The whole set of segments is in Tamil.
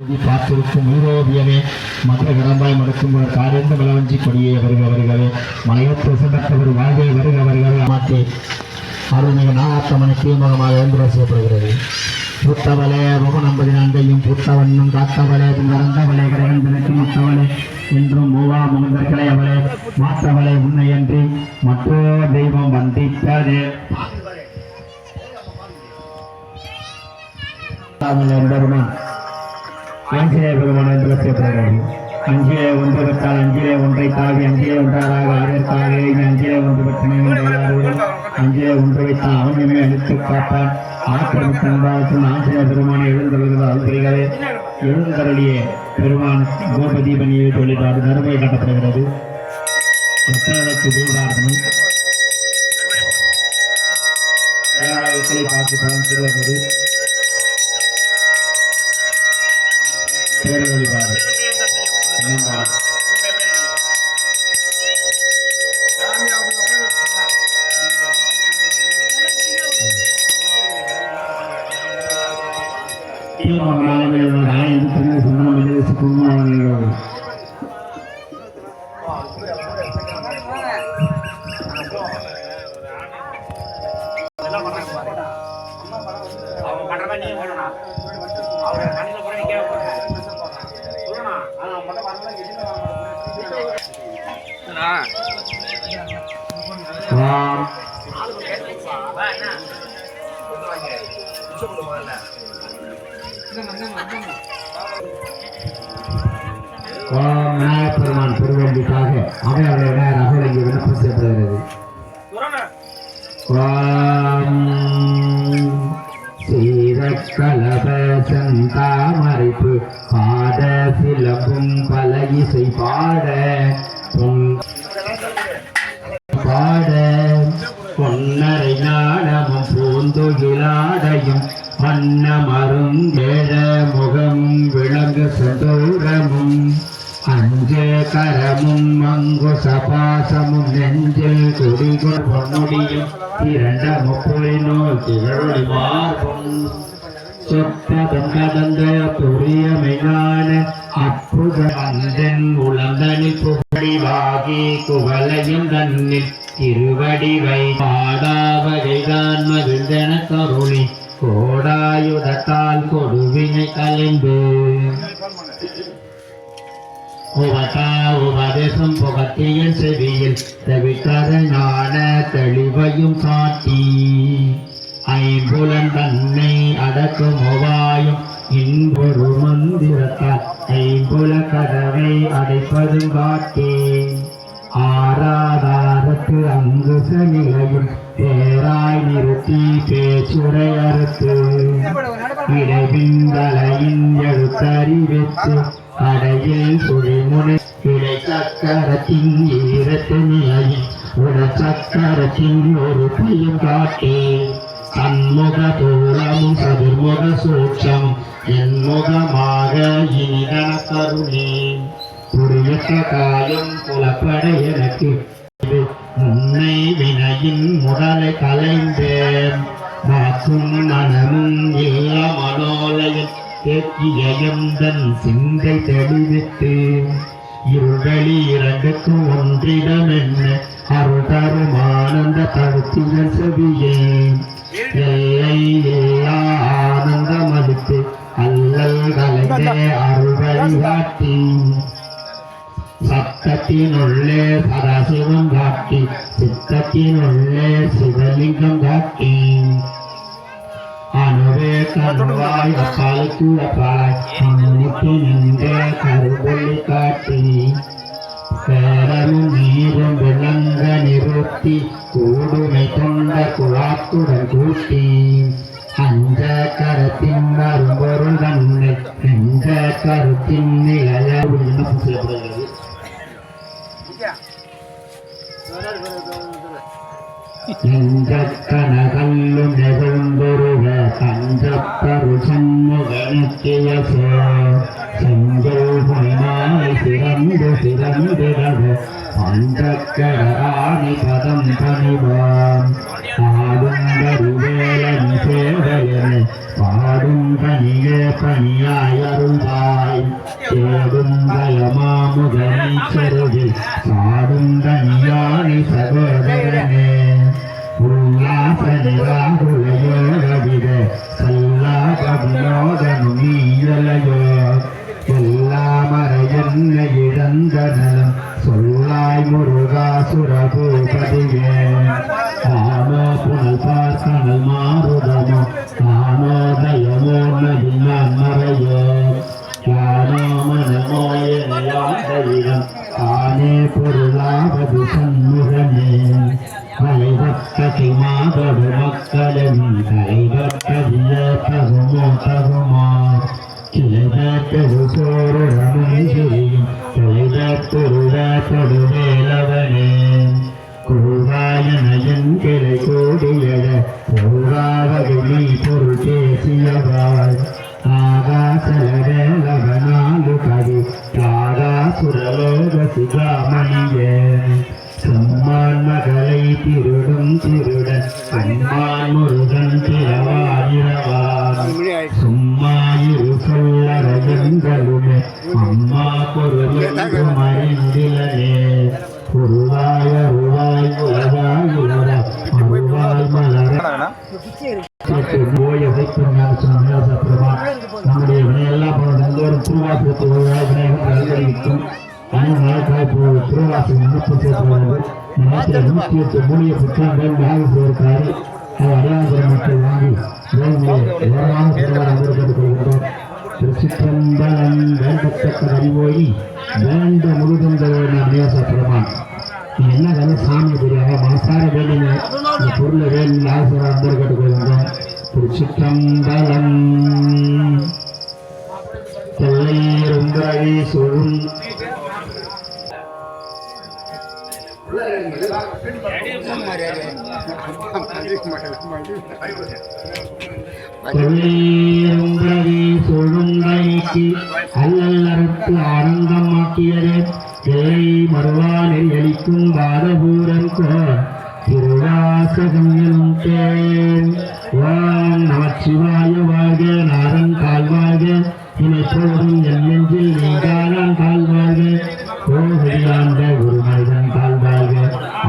பார்த்திருக்கும் நீரோபியமே மதுர கடம்பாய் மடுக்கும் காரிந்த மலவஞ்சி கொடியே வருக வருகவே மலையத்து சிறந்தவர் வாழ்வே வருக வருகவே மாற்றி அருள்மிகு நாகாத்தமனை தீர்மகமாக எழுந்து செய்யப்படுகிறது புத்தவளே முகநம்பதி நான்கையும் புத்தவண்ணும் காத்தவளே கரந்தவளே கரையந்தனுக்கு முத்தவளே என்றும் மூவா முகந்தர்களே அவளே மாற்றவளே உன்னையன்றி மற்றோ தெய்வம் வந்திப்பதே பெருமான் ஆஞ்சநேய பெருமான என்று செய்யப்படுகிறது அஞ்சிலே ஒன்று பெற்றால் அஞ்சிலே ஒன்றை தாவி அஞ்சிலே ஒன்றாராக ஆதற்காக அஞ்சிலே ஒன்று பெற்றனோடு அஞ்சிலே ஒன்று வைத்தால் அவன் நம்மை அழித்து காப்பான். ஆக்கிரமித்து நன்றாக ஆஞ்சநேய பெருமானை எழுந்தருகிறது அல்புரிகளே எழுந்தருளிய பெருமான் கோபதீபனியை தொழிலாறு நறுமை காட்டப்படுகிறது. புத்தகத்துக்கு தீபாரதனம் பார்த்து பலன் செல்வது Obrigado. Obrigado. பெருமான் திருவள்ளிக்காக அவையாளர் விநாயகர் இங்கே விண்ணப்பம் செய்யப்படுகிறது பாட சிலம்பும் பல இசை பாட. கொடிகொள் பொன்னுடியும் இரண்ட முப்புளி நோய் திகழொளி மார்பும். சொற்பதம் கடந்த புரிய மெய்ஞான அற்புத வந்தன் உளந்தனி புகழிவாகி குவலையும் தன்னில் திருவடிவை பாடாவகைதான் மகிழ்ந்தன உபதேசம் புகத்தியல் செவியில் தவிக்காத ஞான தெளிவையும் காட்டி. ஐம்புலன் தன்னை அடக்கும் உபாயம் இன்பொரு மந்திரத்தால் ஐம்புல கதவை அடைப்பதும் காட்டி. ஆராதாரத்து அங்கு நிலையும் பேராய் நிறுத்தி பேச்சுரை அறுத்து. இடைபிந்தலையின் எழுத்தறிவித்து அடையில் சுழிமுனை இடை சக்கரத்தின் ஈரத்து நிலையில் உட சக்கரத்தின் ஒரு பையும் காட்டி சண்முக தூரமும் சதுர்முக சூட்சம் என்முகமாக இனிதன கருணே புரியத்த காயம் புலப்பட எனக்கு முன்னை வினையின் முதலை கலைந்தேன். வாக்கும் மனமும் இல்ல மனோலயம் தேக்கியந்தன் சிந்தை தெளிவித்து இருளி இரண்டுக்கும் ஒன்றிடம் என்ன அருள் தரும் ஆனந்த தடுத்தியல் செவியே. எல்லை எல்லா ஆனந்தம் அளித்து அல்லல் கலைந்தே அருள் வழிகாட்டி சத்தத்தினுள்ளே சதாசிவம் காட்டி சித்தத்தினுள்ளே சிவலிங்கம் காட்டி. அப்பாலுக்கு அப்பாய் அன்னைக்கு நின்ற கருவொளி காட்டி பேரரும் நீரும் விளங்க நிறுத்தி கூடுமை கொண்ட குழாத்துடன் கூட்டி. அந்த கரத்தின் எந்த கருத்தின் நிலைய விண்ணப்பம் செய்யப்படுகிறது எந்த கனகல்லும் நெகுந்தொருவ தஞ்சப்பரு சண்முகனுக்கிய சிறந்து சிறந்திடவ அந்த பதம் பணிவான் பாடும் கருவேலன் சேவையனை பாடும் கனியே பணியாய் அருள்வாய் செருவில் சாடும் உல்லாசனிராகுலயோகவித சல்லாகவினோதனு நீயலையோ. எல்லாமற என்ன இழந்தனலும் சொல்லாய் முருகாசுரபூபதியே ஆமோ புனல் பார்க்கணல் மாறுதமோ கிளைதரு ரமணியும் கிளைதொருவ தொடுவேலவனே குருவாயனையன் கிளை கோடியட பூராவகினி பொருள் பேசியவாள் ஆகாசலவேலவனாலு கவி தாராசுரலோக சிகாமணியே சம்மான் மகளை திருடும் திருடன் அம்மான் போய் உதைக்கும் பிரமா நம்முடைய வினையெல்லாம் நந்தோறும் திருவாசகத்தை விநாயகர் நல்கழிக்கும் அனைவராய் திருவாசகம் விண்ணப்பம் செய்யப்படுகிறது நேரத்தில் நூற்றி எட்டு மூலிய புத்தகங்கள் அடையாள மக்கள் வாங்கி திருச்சிற்றம்பலம் வேண்டத்தக்க அறிவோயி வேண்ட பெருமான். என்ன சாமி தெரியாத மனசார பொருளை வேண்டி ஆசிரியர் அன்பர் கேட்டுக்கொள்கின்றோம் திருச்சிற்றம்பலம். கொள்ளையிருந்தழி சூழும் கொள்ளையிருந்தழி சூழுங்கைக்கு அல்லல்லறுத்து ஆனந்தமாக்கியது. எல்லை மறுவானில் எளிக்கும் பாதபூரன் கோர். திருவாசகம் எனும் தேன். ஓம் நமச்சிவாய வாழ்க நாரன் கால்வாழ்க இனை போதும் என் நெஞ்சில் நீங்காலாம் கால்வாழ்க கோகடியாண்ட ஒரு மனிதன் கால்வாழ்க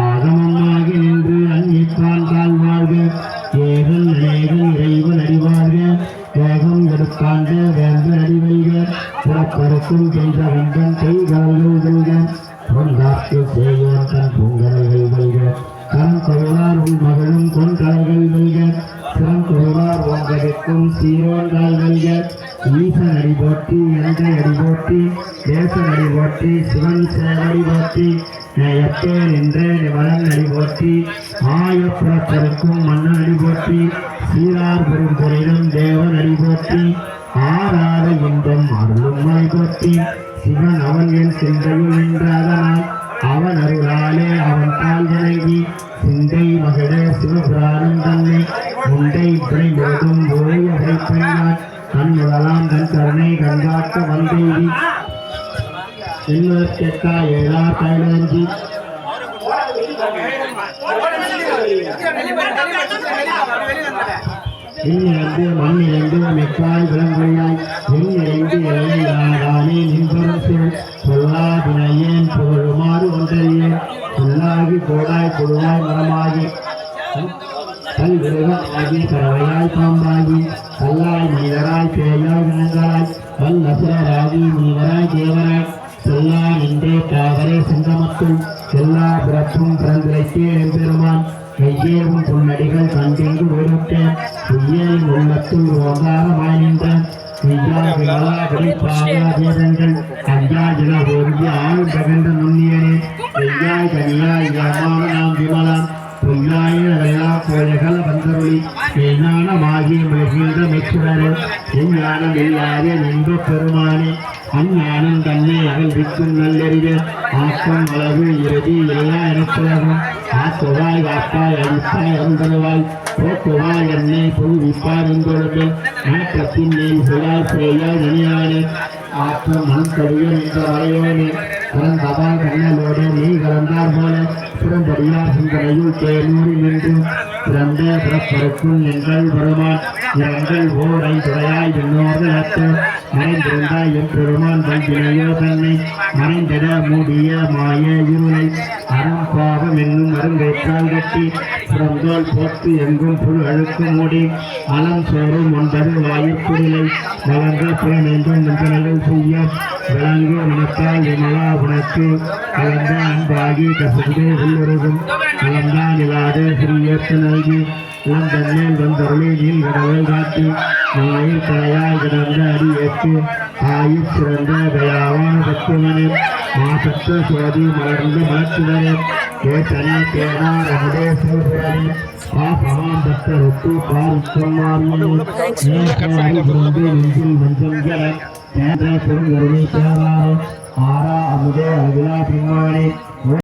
ஆகமமாக நின்று அன்னிப்பான் கால்வாழ்க ஏகன் அநேகன் இறைவன் அறிவாழ்க வேகம் எடுக்காண்ட வேந்து அறிவைக புறப்பறக்கும் என்ற வந்தன் கைகால்கள் வெல்க பொன்காத்து போற்றி இலங்கை அடி போற்றி தேசன் அடி போற்றி சிவன் சேவடி போற்றி எப்பே நின்றே வளன் அடி போற்றி ஆயப்புறத்தருக்கும் மன்னன் அடி போற்றி சீரார் பெரும்பொருளும் தேவன் அடி போற்றி ஆறாத இன்பம் அருளும் மலை போற்றி சிவன் அவன் என் சிந்தையில் நின்றாதனால் அவன் அருளாலே அவன் தாள் வணங்கி சிந்தை மகிழ சிவபுராணம் தன்னை உண்டை பிழை முழுதும் ஓய உரைப்பெண்ணான் கண் முதலாம் தன் கருணை கண்காட்ட வந்தேவி செல்வதற்கேட்டா ஏழா கைலஞ்சி எண்ணிறந்து மண்ணிறந்து மெக்காய் விளங்குயாய் எண்ணிறந்து எல்லையாடானே நின்பரும் சொல் சொல்லாதினையேன் புகழுமாறு ஒன்றறியேன் சொல்லாகி கோடாய் மரமாகி. கல் பாம்பாகி. கல்லாய் மனிதராய் பேயாய் விலங்காய் வல் அசுரராகி நீவராய் தேவராய். செல்லா நின்றே காவரே செங்கமத்துள். எல்லா பிறப்பும் பிறந்திரைக்கே எம்பெருமான் கையேவும் புன்னடிகள் கண்டெங்கு ஒருத்தேன் பொய்யேன் உள்ளத்தில் ஓங்காரமாய் நின்றான் மெய்யா விமலா ஜல ஒருங்கி ஆளும் பகண்ட நுண்ணியனே. மெய்யாய் கனியாய் யாமான நாம் விமலாம். பொய்யாய அறையா வந்தருளி மெய்ஞானமாகி மகிழ்ந்த மெச்சுடரே. எஞ்ஞானம் இல்லாத நின்ற பெருமானே அஞ்ஞானம் தன்னை அகழ்விக்கும் நல்லறிவு. ஆக்கம் அளவு இறுதி எல்லா எனக்குலகம் ஆக்குவாய் வாப்பாய் அழிப்பாய் அருந்தருவாய். போக்குவாய் என்னை புதுவிப்பார் எங்கொழுது நாட்டத்தின் நீ சுழாய் செய்யாய் நனியானே. ஆக்கம் மண் கழியும் என்ற வரையோனே பிறந்தவாய் கண்ணலோடு நீ கலந்தார் போல பிறந்தடியார் சிந்தனையில் தேனூரி நின்று பிறந்த பிறப்பருக்கும் எங்கள் பெருமான் எங்கள் ஓரை துறையாய் விண்ணோர்களத்து மறைந்திருந்தாய் என் பெருமான் வல்வினையோ தன்னை மறைந்திட மூடிய மாய இருளை அறம் பாவம் என்னும் அருங்கேற்றால் கட்டி புறந்தோல் போட்டு எங்கும் புழு அழுக்கு மூடி அலம் சோறும் ஒன்பது வாயுக்குடிலை வழங்க புலனென்றும் மஞ்சள்கள் செய்ய விளங்கு மனத்தால் விமலா உனக்கு கலந்த அன்பாகி கசந்தே உள்ளுருகும். கலந்தான் இல்லாத சிறியத்து நல்கி இளந்தன்மேல் வந்தருளி நீல் கடவுள் காட்டி நாயில் தலையாய் கிடந்த அடி ஏற்று ஆயுள் சிறந்த தயாவான பத்துவனே மாசத்த சோதி மலர்ந்து மலர்த்துவனே. ஏத்தனே தேனார் அமுதே சிவபுரணி. பாசமாம் பக்தருக்கு பாரிச்சொன்னாரியே நேசாரி புரந்து நெஞ்சில் மஞ்சள் என தேன்ற பெருங்கருணை தேவாரே ஆரா அமுதே அகிலா பிரிமானே